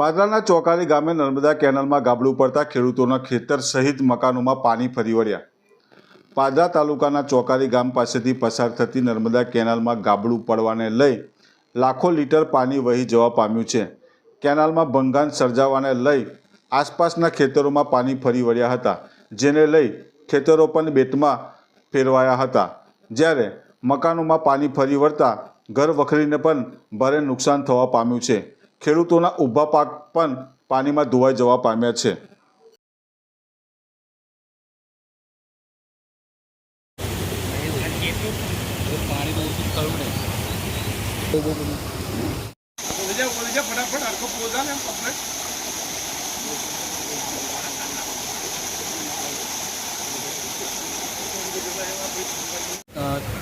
પાદરાના ચોકાલી ગામે નર્મદા કેનાલમાં ગાબડું પડતા ખેડૂતોના ખેતર સહિત મકાનોમાં પાણી ફરી વળ્યા. પાદરા તાલુકાના ચોકાલી ગામ પાસેથી પસાર થતી નર્મદા કેનાલમાં ગાબડું પડવાને લઈ લાખો લીટર પાણી વહી જવા પામ્યું છે. કેનાલમાં ભંગાણ સર્જાવાને લઈ આસપાસના ખેતરોમાં પાણી ફરી વળ્યા હતા, જેને લઈ ખેતરો પણ બેટમાં ફેરવાયા હતા. જ્યારે મકાનોમાં પાણી ફરી વળતા ઘર વખરીને પણ ભારે નુકસાન થવા પામ્યું છે. ખેડૂતોના ઊભા પાક પણ પાણીમાં ધોવાઈ જવા પામ્યા છે. પાણી તો ને બોલી જા બોલી જા ફટાફટ હરખો પોઝા ને એમ કમ્પ્લેટ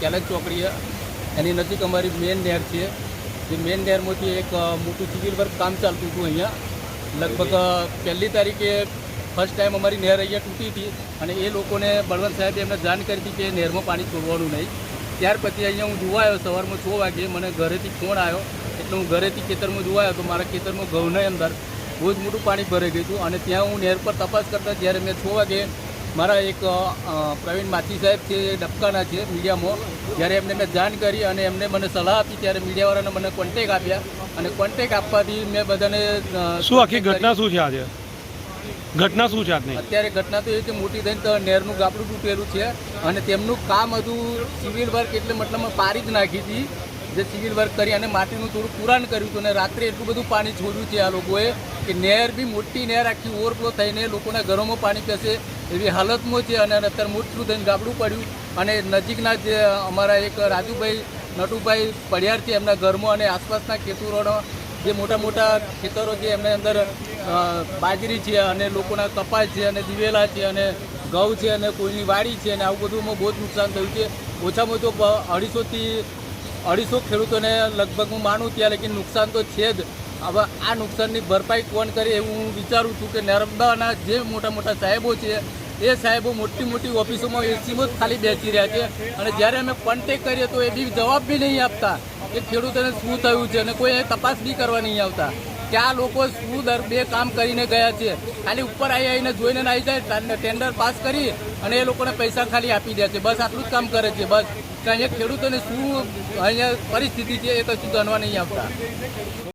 કેલક ચોકડીએ, એની નજીક અમારી મેઇન નહેર છે. જે મેઇન નહેરમાંથી એક મોટું સિવિલ વર્ક કામ ચાલતું હતું અહીંયા. લગભગ પહેલી તારીખે ફર્સ્ટ ટાઈમ અમારી નહેર અહીંયા તૂટી હતી અને એ લોકોને બળવંત સાહેબે એમને જાણ કરી હતી કે નહેરમાં પાણી છોડવાનું નહીં. ત્યાર પછી અહીંયા હું જોવા આવ્યો, સવારમાં છ વાગે મને ઘરેથી ફોન આવ્યો. એટલે હું ઘરેથી ખેતરમાં જોવા તો મારા ખેતરમાં ઘઉંની અંદર બહુ જ મોટું પાણી ભરાઈ ગયું હતું અને ત્યાં હું નહેર પર તપાસ કરતા જ્યારે મેં છ વાગે મારા એક પ્રવીણ માછી સાહેબ છે ડબકાના છે મીડિયામાં. જ્યારે એમને મેં જાણ કરી અને એમને મને સલાહ આપી ત્યારે મીડિયાવાળાને મને કોન્ટેક આપ્યા. અને કોન્ટેક આપવાથી મેં બધાને શું આખી ઘટના શું છે આજે? ઘટના શું છે આજની? અત્યારે ઘટના તો એ છે મોટી થઈને તો નહેરનું ગાબડું તૂટેલું છે અને તેમનું કામ હતું સિવિલ વર્ક એટલે મતલબ પારી જ નાખી હતી. જે સિવિલ વર્ક કરી અને માટીનું થોડું પુરાણ કર્યું હતું અને રાત્રે એટલું બધું પાણી છોડ્યું છે આ લોકોએ. કે નહેર બી મોટી નહેર આખી ઓવરફ્લો થઈને લોકોના ઘરોમાં પાણી પીશે એવી હાલતમાં છે અને અત્યારે મોટું થઈને ગાબડું પડ્યું. અને નજીકના જે અમારા એક રાજુભાઈ, નટુભાઈ પડિયાર છે એમના ઘરમાં અને આસપાસના ખેતરોનો જે મોટા મોટા ખેતરો છે એમની અંદર બાજરી છે અને લોકોના કપાસ છે અને દિવેલા છે અને ઘઉં છે અને કોઈની વાડી છે અને આવું બધુંમાં બહુ જ નુકસાન થયું છે. ઓછામાં ઓછું અઢીસોથી અઢીસો ખેડૂતોને લગભગ હું માનું ત્યાં, લેકિન નુકસાન તો છે જ. હવે આ નુકસાનની ભરપાઈ કોણ કરે એવું હું વિચારું છું કે નર્મદાના જે મોટા મોટા સાહેબો છે, એ સાહેબો મોટી મોટી ઓફિસોમાં એસીમાં જ ખાલી બેસી રહ્યા છે. અને જ્યારે અમે કોન્ટેક કરીએ તો એ બી જવાબ બી નહીં આપતા કે ખેડૂતોને શું થયું છે અને કોઈ તપાસ બી કરવા નહીં આવતા કે આ લોકો શું દર બે કામ કરીને ગયા છે. ખાલી ઉપર આવી આવીને જોઈને આવી જાય ટેન્ડર પાસ કરી અને એ લોકોને પૈસા ખાલી આપી દે છે. બસ આટલું જ કામ કરે છે, બસ. કે અહીંયા ખેડૂતોને શું અહીંયા પરિસ્થિતિ છે એ કશું જાણવા નહીં આવતા.